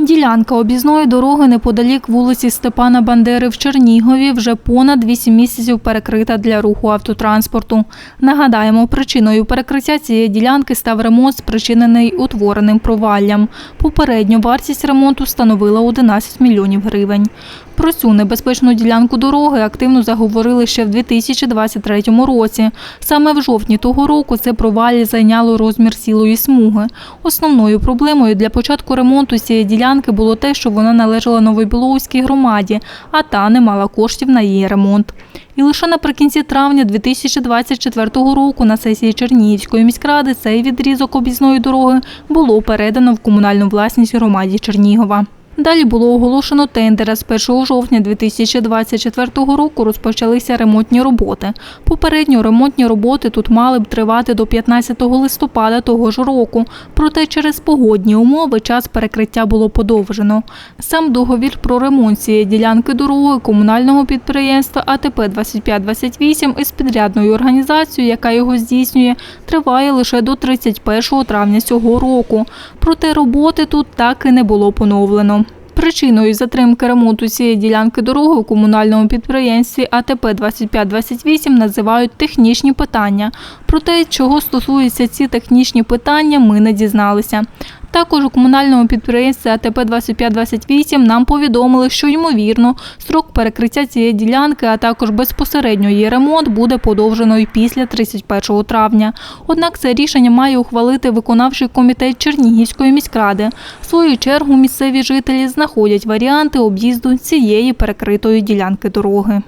Ділянка об'їзної дороги неподалік вулиці Степана Бандери в Чернігові вже понад 8 місяців перекрита для руху автотранспорту. Нагадаємо, причиною перекриття цієї ділянки став ремонт, спричинений утвореним проваллям. Попередньо вартість ремонту становила 11 мільйонів гривень. Про цю небезпечну ділянку дороги активно заговорили ще в 2023 році. Саме в жовтні того року це провалля зайняло розмір цілої смуги. Основною проблемою для початку ремонту цієї ділянки було те, що вона належала Новобілоуській громаді, а та не мала коштів на її ремонт. І лише наприкінці травня 2024 року на сесії Чернігівської міськради цей відрізок об'їзної дороги було передано в комунальну власність громаді Чернігова. Далі було оголошено тендер, з 1 жовтня 2024 року розпочалися ремонтні роботи. Попередньо ремонтні роботи тут мали б тривати до 15 листопада того ж року, проте через погодні умови час перекриття було подовжено. Сам договір про ремонт цієї ділянки дороги комунального підприємства АТП 2528 із підрядною організацією, яка його здійснює, триває лише до 31 травня цього року. Проте роботи тут так і не було поновлено. Причиною затримки ремонту цієї ділянки дороги у комунальному підприємстві АТП 2528 називають технічні питання. Про те, чого стосуються ці технічні питання, ми не дізналися. Також у комунальному підприємстві АТП 2528 нам повідомили, що ймовірно строк перекриття цієї ділянки, а також безпосередньо її ремонт буде подовжено і після 31 травня. Однак це рішення має ухвалити виконавчий комітет Чернігівської міськради. В свою чергу місцеві жителі знаходять варіанти об'їзду цієї перекритої ділянки дороги.